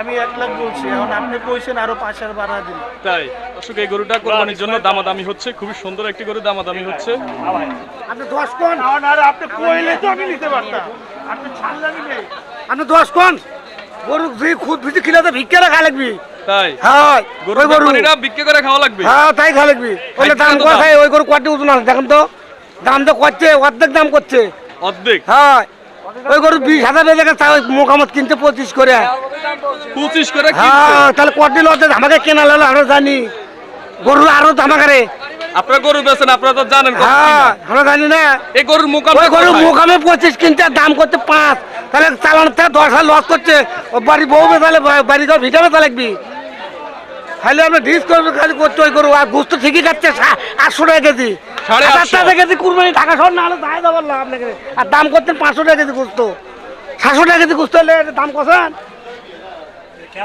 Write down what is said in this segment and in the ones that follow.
আমি এক লাখ বলছি এখন আপনি কইছেন আরও পাঁচ হাজার বাড়া দিন। তাই দর্শক এই গরুটা কোরবানির জন্য দামাদামি হচ্ছে খুবই সুন্দর একটি গরু দামাদামি হচ্ছে। আপনি দশ কোন? না না আপনি কইলে তো আমি নিতে পারতাম। আপনি ছাড়লে নিবে আপনি দশ কোন? গরু দুই খুদ খিলাতে ভিক্ষা খা লাগবি। তাই? হ্যাঁ গরু ওই গরু। ব্যাপারীরা বিক্রি করে খাওয়া লাগবে? হ্যাঁ তাই খা লাগবি। দাম কত কত? ওই গরু কোয়াটি ওজন আছে দেখেন তো। দাম তো করছে অর্ধেক দাম করছে। অর্ধেক? হ্যাঁ ওই গরু বিশ হাজার বেজে গেছে ওই মোকামত কিনতে পঁচিশ করে। পঁচিশ করে হ্যাঁ তাহলে কোয়াটি লতে আমাকে কেনা লাগল আমরা জানি। গরু আরও দামাকারে আপনারা গরু বেছেন আপনারা তো জানেন হ্যাঁ আমরা জানি না। এই গরুর মুকাম ওই গরু মোকামে পঁচিশ কিনতে দাম করতে পাঁচ। তাহলে চালান থেকে দশ হাজার লস করছে। ও বাড়ি বউ বেতালে বাড়ি তো ভিটা বেতা লাগবি। খালি আমরা ডিস করবে খালি করতে ওই গরু আর গুস্ত ঠিকই খাচ্ছে আটশো টাকা কেজি। সাড়ে আটশো। টাকা কেজি কুরবানি ঢাকা শহর না হলে আপনাকে আর দাম করতেন পাঁচশো টাকা কেজি গুস্ত সাতশো টাকা কেজি হলে দাম কষান।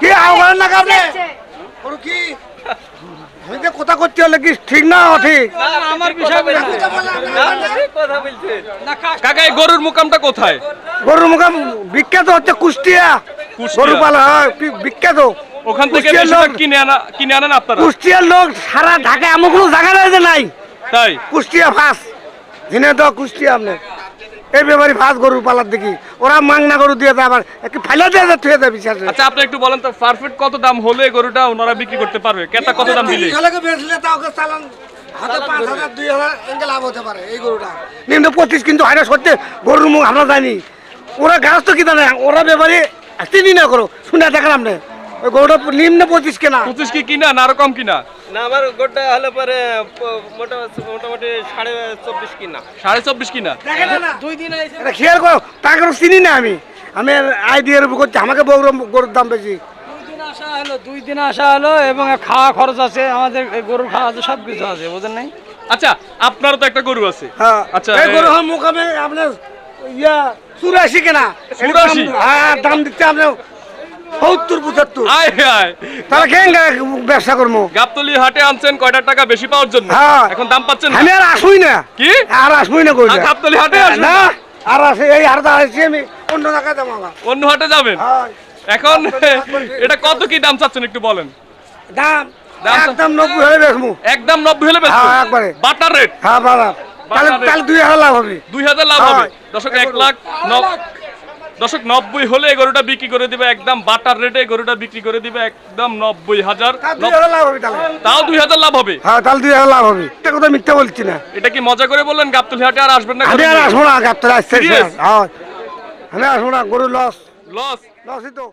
কি আহ্বান না আপনি গরু কি? যে কথা করতে হলে কি ঠিক না ঠিক আমার বিষয় কাকা এই গরুর মুকামটা কোথায়? গরুর মুখাম বিখ্যাত হচ্ছে কুষ্টিয়া। গরু পালা হয় বি- বিখ্যাত। ওখান থেকে কুষ্টিয়ার বেশিরভাগ লোক- কিনে আনা কিনে আনেন আপনারা? কুষ্টিয়ার লোক সারা ঢাকা এমন কোনো জায়গা রয়েছে নাই। তাই? কুষ্টিয়া ফাঁস ঝিনে তো কুষ্টিয়া আপনি। এই ব্যাপারে ফাঁস গরু পালার দেখি। ওরা মাংনা গরু দিয়ে দেয় আবার একটু ফাইলা দিয়ে দেয় থুয়ে দেয় বিশ্বাস আচ্ছা আপনি একটু বলেন তো পারফেক্ট কত দাম হলে এই গরুটা ওনারা বিক্রি করতে পারবে? কেতা কত দাম দিলে? বেচলে তা ওকে চালান। হাতে পাঁচ হাজার দুই হাজার এঙ্গে লাভ হতে পারে এই গরুটা। নিম্ন পঁচিশ কিন্তু না সত্যি গরুর মুখ আমরা জানি। ওরা গাছ তো কি জানে? ওরা ব্যাপারে চিনি না করো। শুনে আপনি ওই গরুটা নিম্ন পঁচিশ কেনা? পঁচিশ কি কিনা না আরও কম কিনা? না আমার গোটা হলে পরে মোটা- মোটামুটি সাড়ে চব্বিশ কিনা। সাড়ে চব্বিশ কিনা? দুই দিন এটা খেয়াল করো তাকে চিনি না আমি। আমি আইডিয়ার উপর করছি আমাকে বউ গরুর দাম বেশি। আসা হলো দুই দিন আসা হলো এবং খাওয়া খরচ আছে আমাদের গরুর খাওয়া আছে সব কিছু আছে বুঝেন নাই? আচ্ছা আপনারও তো একটা গরু আছে। হ্যাঁ। আচ্ছা, এই গরু মুখামে আপনার ইয়া চুরাশি কেনা। চুরাশি? হ্যাঁ দাম দিতে আপনি সত্তর পঁচাত্তর। আয় আয়। তাহলে কেন ব্যবসা করব গাবতলি হাটে আনছেন কয়টা টাকা বেশি পাওয়ার জন্য? হ্যাঁ। এখন দাম পাচ্ছেন আমি আর আসবই না। কি? আর আসবই না কইলে। গাবতলি হাটে আসবেন না? না? আর আসে এই হারদা আসছি আমি। অন্য জায়গায় যাব অন্য হাটে যাবেন? হ্যাঁ। এখন এটা কত কি দাম চাচ্ছেন একটু বলেন? দাম দাম একদম নব্বই হয়ে বেসমু একদম নব্বই হলে? হ্যাঁ, একবারে। Butter rate? হ্যাঁ বাবা তাহলে তাহলে দুই হাজার লাভ হবে। দুই হাজার লাভ হবে। দশক এক লাখ। দশক নব্বই হলে গরুটা বিক্রি করে দিবে একদম বাটার রেটে গরুটা বিক্রি করে দিবে একদম নব্বই হাজার। তাও দুই হাজার লাভ হবে? হ্যাঁ তাহলে দুই হাজার লাভ হবে। এটা কথা মিথ্যা বলছি না। এটা কি মজা করে বললেন গাবতলি হাটে? আর আসবেন না আমি আর আসব না গাবতুল আসতে? হ্যাঁ। আমি আসব না গরু লস লস লসই তো।